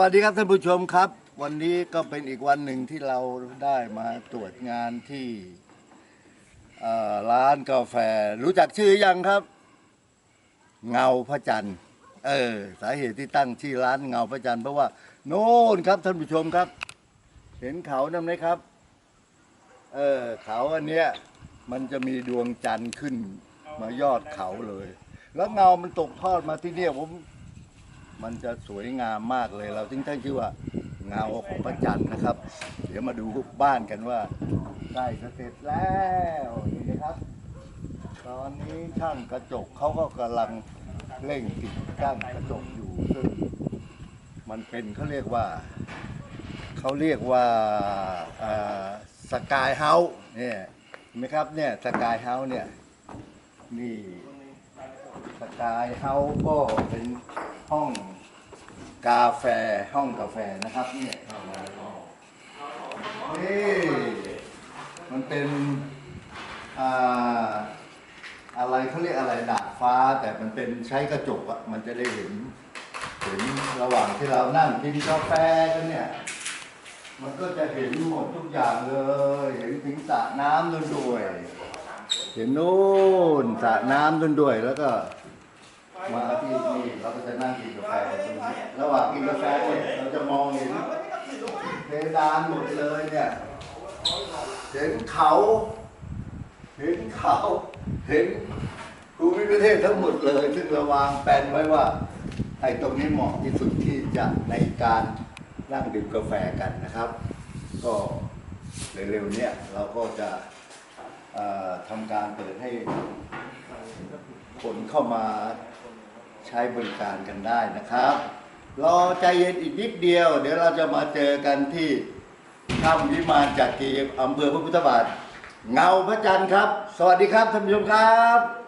วัสดีครับท่านผู้ชมครับ วันนี้ก็เป็นอีกวันหนึ่งที่เราได้มาตรวจงานที่เอ่อร้านกาแฟ รู้จักชื่อยังครับ เงาพระจันทร์เออสาเหตุที่ตั้งชื่อร้านเงาพระจันทร์เพราะว่าโน่นครับท่านผู้ชมครับ เห็นเขานั่นไหมครับ เออเขาอันเนี้ยมันจะมีดวงจันทร์ขึ้นมายอดเขาเลย แล้วเงามันตกทอดมาที่เนี่ยผม มันจะสวยงามมากเลยเราจึงตั้งชื่อว่าเงาของพระจันทร์นะครับ เดี๋ยวมาดูบ้านกันว่าใกล้เสร็จแล้วนี่นะครับ ตอนนี้ช่างกระจกเขาก็กำลังเร่งติดตั้งกระจกอยู่ซึ่งมันเป็นเขาเรียกว่าเขาเรียกว่าสกายเฮาส์เนี่ยเห็นไหมครับเนี่ยสกายเฮาส์เนี่ยนี่สกายเฮาส์ก็เป็น ห้องกาแฟห้องกาแฟนะครับเนี่ยนี่มันเป็นอ่าอะไรเขาเรียกอะไรดาดฟ้า แต่มันเป็นใช้กระจกอะมันจะได้เห็นเห็นระหว่างที่เรานั่งกินกาแฟกันเนี่ย มันก็จะเห็นหมดทุกอย่างเลย เห็นถึงสระน้ำด้วย เห็นนู่นสระน้ำด้วยแล้วก็มา เราก็จะนั่งกินกาแฟตรงนี้ระหว่างกินกาแฟเนี่ยเราจะมองเห็นเพดานหมดเลยเนี่ยเห็นเขา เห็นเขาเห็นภูมิประเทศทั้งหมดเลย ซึ่งเราวางแผนไว้ว่าไอ้ตรงนี้เหมาะที่สุดที่จะในการนั่งดื่มกาแฟกันนะครับ ก็เร็วๆเนี้เราก็จะทำการเปิดให้คนเข้ามา ใช้บริการกันได้นะครับรอใจเย็นอีกนิดเดียว เดี๋ยวเราจะมาเจอกันที่ถ้ำวิมานจักรีอำเภอพระพุทธบาท เงาพระจันทร์ครับ สวัสดีครับท่านผู้ชมครับ